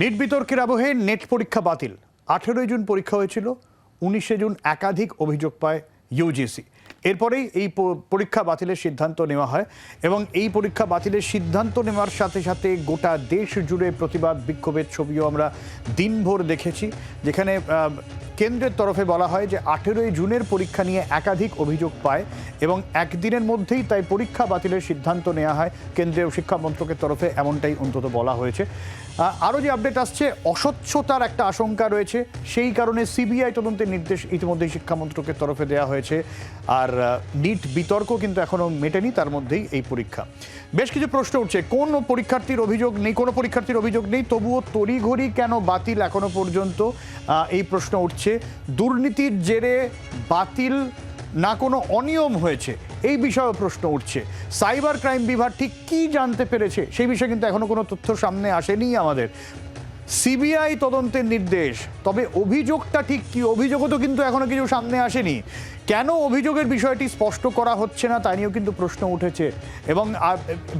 Net বিতর্কের আবহে net পরীক্ষা বাতিল। আঠেরোই জুন পরীক্ষা হয়েছিল, উনিশে জুন একাধিক অভিযোগ পায় ইউজিসি এরপরেই এই পরীক্ষা বাতিলের সিদ্ধান্ত নেওয়া হয় এবং এই পরীক্ষা বাতিলের সিদ্ধান্ত নেওয়ার সাথে সাথে গোটা দেশ জুড়ে প্রতিবাদ বিক্ষোভের ছবিও আমরা দিনভর দেখেছি, যেখানে কেন্দ্রের তরফে বলা হয় যে আঠেরোই জুনের পরীক্ষা নিয়ে একাধিক অভিযোগ পায় এবং একদিনের মধ্যেই তাই পরীক্ষা বাতিলের সিদ্ধান্ত নেওয়া হয়। কেন্দ্রীয় শিক্ষা মন্ত্রকের তরফে এমনটাই অন্তত বলা হয়েছে। আরও যে আপডেট আসছে, অস্বচ্ছতার একটা আশঙ্কা রয়েছে। সেই কারণে সিবিআই তদন্তের নির্দেশ ইতিমধ্যেই শিক্ষামন্ত্রকের তরফে দেওয়া হয়েছে। আর নিট বিতর্ক কিন্তু এখনও মেটেনি, তার মধ্যেই এই পরীক্ষা। বেশ কিছু প্রশ্ন উঠছে, কোন পরীক্ষার্থীর অভিযোগ নেই, কোনো পরীক্ষার্থীর অভিযোগ নেই, তবুও তড়িঘড়ি কেন বাতিল এখনও পর্যন্ত? এই প্রশ্ন উঠছে। দুর্নীতির জেরে বাতিল না কোনো অনিয়ম হয়েছে এই বিষয়েও প্রশ্ন উঠছে। সাইবার ক্রাইম বিভাগ ঠিক কী জানতে পেরেছে? সেই বিষয়ে কিন্তু এখনও কোনো তথ্য সামনে আসেনি আমাদের। সিবিআই তদন্তের নির্দেশ। তবে অভিযোগটা ঠিক কি? অভিযোগও তো কিন্তু এখনও কিছু সামনে আসেনি। কেন অভিযোগের বিষয়টি স্পষ্ট করা হচ্ছে না তা নিয়েও কিন্তু প্রশ্ন উঠেছে। এবং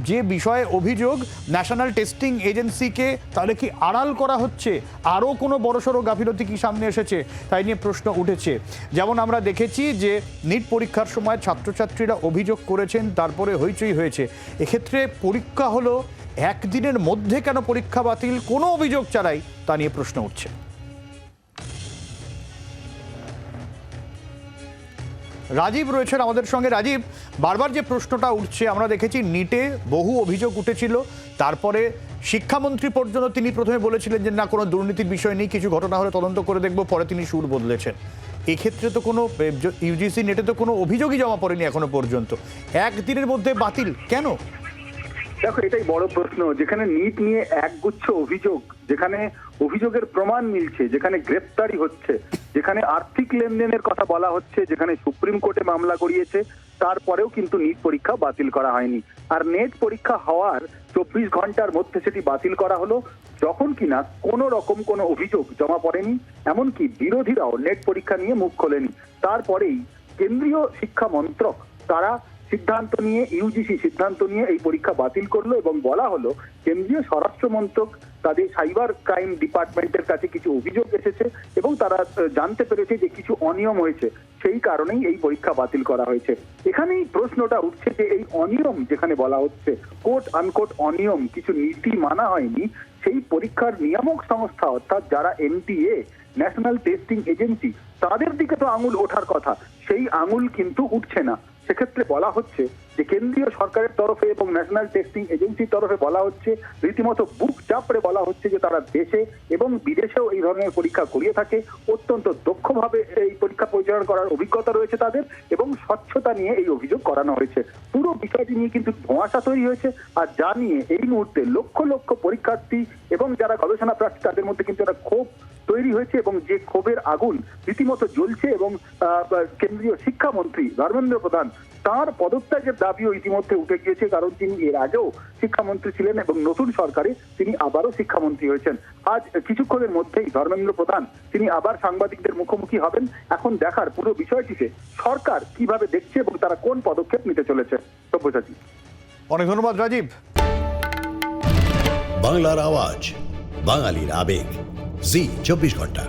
যে বিষয়ে অভিযোগ, ন্যাশনাল টেস্টিং এজেন্সিকে তাহলে কি আড়াল করা হচ্ছে? আরও কোনো বড়সড় গাফিলতি কি সামনে এসেছে? তাই নিয়ে প্রশ্ন উঠেছে। যেমন আমরা দেখেছি যে নিট পরীক্ষার সময় ছাত্রছাত্রীরা অভিযোগ করেছেন, তারপরে হইচই হয়েছে। এক্ষেত্রে পরীক্ষা হলো একদিনের মধ্যে কেন পরীক্ষা বাতিল? কোনো অভিযোগ ছাড়াই তা নিয়ে প্রশ্ন উঠছে। রাজীব রয়েছেন আমাদের সঙ্গে। রাজীব, বারবার যে প্রশ্নটা উঠছে, আমরা দেখেছি নিটে বহু অভিযোগ উঠেছিল, তারপরে শিক্ষামন্ত্রী পর্যন্ত তিনি প্রথমে বলেছিলেন যে, না, কোনো দুর্নীতির বিষয় নেই, কিছু ঘটনা হলে তদন্ত করে দেখব, পরে তিনি সুর বদলেছেন। এক্ষেত্রে তো কোনো ইউজিসি নেটে তো কোনো অভিযোগই জমা পড়েনি এখনও পর্যন্ত। একদিনের মধ্যে বাতিল কেন? দেখো, এটাই বড় প্রশ্ন। যেখানে নিট নিয়ে একগুচ্ছ অভিযোগ যেখানে অভিযোগের প্রমাণ মিলছে, যেখানে গ্রেপ্তারি হচ্ছে, যেখানে আর্থিক লেনদেনের কথা বলা হচ্ছে, যেখানে সুপ্রিম কোর্টে মামলা করিয়েছে, তারপরেও কিন্তু নিট পরীক্ষা বাতিল করা হয়নি। আর নেট পরীক্ষা হওয়ার চব্বিশ ঘণ্টার মধ্যে সেটি বাতিল করা হলো, যখন কিনা কোনো রকম কোনো অভিযোগ জমা পড়েনি, এমনকি বিরোধীরাও নেট পরীক্ষা নিয়ে মুখ খোলেনি। তারপরেই কেন্দ্রীয় শিক্ষা মন্ত্রক, তারা সিদ্ধান্ত নিয়ে, ইউজিসি সিদ্ধান্ত নিয়ে এই পরীক্ষা বাতিল করল এবং বলা হলো, কেন্দ্রীয় স্বরাষ্ট্র মন্ত্রক তাদের সাইবার ক্রাইম ডিপার্টমেন্টের কাছে কিছু অভিযোগ এসেছে এবং তারা জানতে পেরেছে যে কিছু অনিয়ম হয়েছে। সেই কারণেই এই পরীক্ষা বাতিল করা হয়েছে। এখানেই প্রশ্নটা উঠছে যে এই অনিয়ম যেখানে বলা হচ্ছে কোট আনকোট অনিয়ম, কিছু নীতি মানা হয়নি, সেই পরীক্ষার নিয়ামক সংস্থা অর্থাৎ যারা এনটিএ ন্যাশনাল টেস্টিং এজেন্সি তাদের দিকে তো আঙুল ওঠার কথা। সেই আঙুল কিন্তু উঠছে না। সেক্ষেত্রে বলা হচ্ছে যে কেন্দ্রীয় সরকারের তরফে এবং ন্যাশনাল টেস্টিং এজেন্সির তরফে বলা হচ্ছে, রীতিমতো বুক চাপড়ে বলা হচ্ছে যে তারা দেশে এবং বিদেশেও এই ধরনের পরীক্ষা করিয়ে থাকে। অত্যন্ত দক্ষভাবে এই পরীক্ষা পরিচালনা করার অভিজ্ঞতা রয়েছে তাদের এবং স্বচ্ছতা নিয়ে এই অভিযোগ করানো হয়েছে। পুরো বিষয়টি নিয়ে কিন্তু ধোঁয়াশা তৈরি হয়েছে আর যা নিয়ে এই মুহূর্তে লক্ষ লক্ষ পরীক্ষার্থী এবং যারা গবেষণা প্রার্থী তাদের মধ্যে কিন্তু একটা ক্ষোভ তৈরি হয়েছে এবং যে ক্ষোভের আগুন রীতিমতো জ্বলছে এবং আহ, কেন্দ্রীয় শিক্ষামন্ত্রী ধর্মেন্দ্র প্রধান তার পদত্যাগের দাবিও ইতিমধ্যে উঠে গিয়েছে কারণ তিনি এর আগেও শিক্ষামন্ত্রী ছিলেন এবং নতুন সরকারে তিনি আবারও শিক্ষামন্ত্রী হয়েছেন। আজ কিছুক্ষণের মধ্যেই ধর্মেন্দ্র প্রধান তিনি আবার সাংবাদিকদের মুখোমুখি হবেন। এখন দেখার পুরো বিষয়টিকে সরকার কীভাবে দেখছে এবং তারা কোন পদক্ষেপ নিতে চলেছে। সব্যসাচী। অনেক ধন্যবাদ রাজীব। বাংলার আওয়াজ বাঙালির আবেগ। জি চব্বিশ ঘণ্টা।